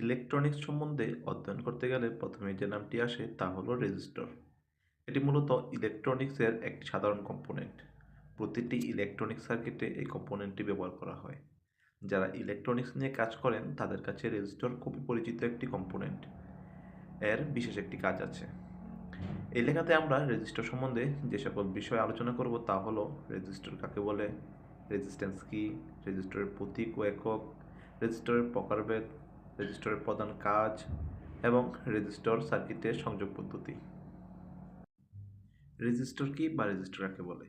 Electronics সম্বন্ধে অধ্যয়ন করতে গেলে প্রথমে যে নামটি আসে তা হলো রেজিস্টর। এটি মূলত ইলেকট্রনিক্সের একটি সাধারণ কম্পোনেন্ট প্রতিটি ইলেকট্রনিক সার্কিটে এই কম্পোনেন্টটি ব্যবহার করা হয়। যারা ইলেকট্রনিক্স নিয়ে কাজ করেন, তাদের কাছে রেজিস্টর খুবই পরিচিত একটি কম্পোনেন্ট এর বিশেষ একটি কাজ আছে। এই লেখাতে আমরা রেজিস্টার সম্বন্ধে যে সকল বিষয় আলোচনা করব তা হলো রেজিস্টার কাকে বলে রেজিস্ট্যান্স কি, রেজিস্টরের প্রতীক ও একক, রেজিস্টারের প্রকারভেদ রেজিস্টরের প্রধান কাজ এবং রেজিস্টর সার্কিটের সংযোগ পদ্ধতি। রেজিস্টর কি বা রেজিস্টর কাকে বলে?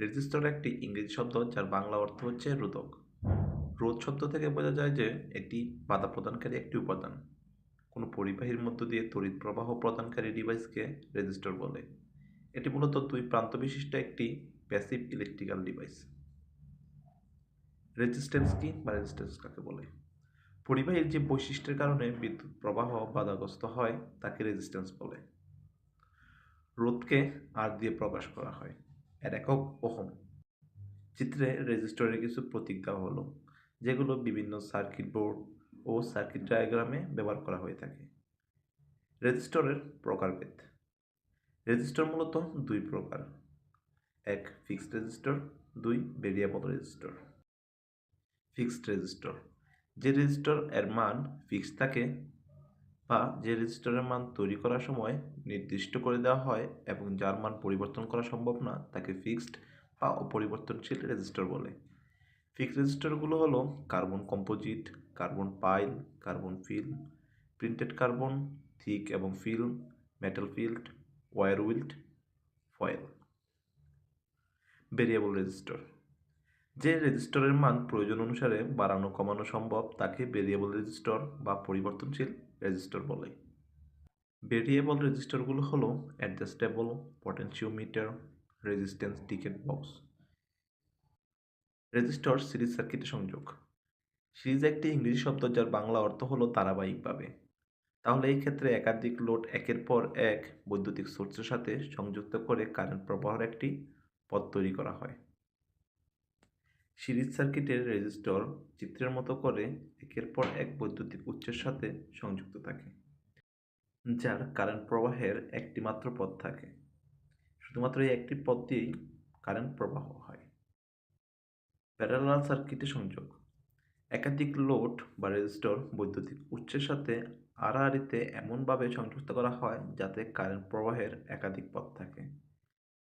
রেজিস্টর একটি ইংরেজি শব্দ যার বাংলা অর্থ হচ্ছে রোধক। রোধ শব্দ থেকে বোঝা যায় যে এটি বাধা প্রদানকারী একটি উপাদান। কোনো পরিবাহীর মধ্য দিয়ে তড়িৎ প্রবাহ প্রদানকারী ডিভাইসকে রেজিস্টর বলে। এটি মূলত দুই প্রান্ত বিশিষ্ট একটি প্যাসিভ ইলেকট্রিক্যাল ডিভাইস। রেজিস্ট্যান্স কি বা রেজিস্ট্যান্স কাকে বলে? পরিবাহীর যে বৈশিষ্ট্যের কারণে বিদ্যুৎ প্রবাহ বাধাগ্রস্ত হয়, তাকে রেজিস্ট্যান্স বলে। রোধকে আর দিয়ে প্রকাশ করা হয়। এর একক ওহম। চিত্রে রেজিস্টরের কিছু দেওয়া হলো, যেগুলো বিভিন্ন সার্কিট বোর্ড ও সার্কিট ডায়াগ্রামে ব্যবহার করা হয়ে থাকে। রেজিস্টরের প্রকারভেদ রেজিস্টর মূলত দুই প্রকার। এক ফিক্সড রেজিস্টর দুই ভেরিয়েবল রেজিস্টর ফিক্সড রেজিস্টর যে রেজিস্টার এর মান ফিক্সড থাকে বা যে রেজিস্টারের মান তৈরি করার সময় নির্দিষ্ট করে দেওয়া হয় এবং যার মান পরিবর্তন করা সম্ভব না, তাকে ফিক্সড বা অপরিবর্তনশীল রেজিস্টার বলে। ফিক্সড রেজিস্টারগুলো হলো carbon composite carbon pile carbon film printed carbon thick এবং film metal field wire wound foil variable resistor যে রেজিস্টরের মান প্রয়োজন অনুসারে বাড়ানো, কমানো সম্ভব, তাকে ভেরিয়েবল রেজিস্টর বা পরিবর্তনশীল রেজিস্টর বলে। ভেরিয়েবল রেজিস্টরগুলো হলো adjustable potentiometer resistance ticket box resistor series সার্কিটে সংযোগ। সিরিজ একটি ইংরেজি শব্দ যার বাংলা অর্থ হলো ধারাবাহিকভাবে। তাহলে এই ক্ষেত্রে একাধিক লোড একের পর এক বৈদ্যুতিক সোর্সের সাথে সংযুক্ত করে কারেন্ট প্রবাহের একটি পথ তৈরি করা হয়। সিরিজ সার্কিটের রেজিস্টর চিত্রের মতো করে একের পর এক বৈদ্যুতিক উৎসের সাথে সংযুক্ত থাকে, যার কারেন্ট প্রবাহের একটি মাত্র পথ থাকে। শুধুমাত্র এই একটি পথ দিয়েই কারেন্ট প্রবাহ হয়। প্যারালাল সার্কিটে সংযোগ। একাধিক লোড বা রেজিস্টর বৈদ্যুতিক উৎসের সাথে আড়াআড়িতে এমনভাবে সংযুক্ত করা হয় যাতে কারেন্ট প্রবাহের একাধিক পথ থাকে।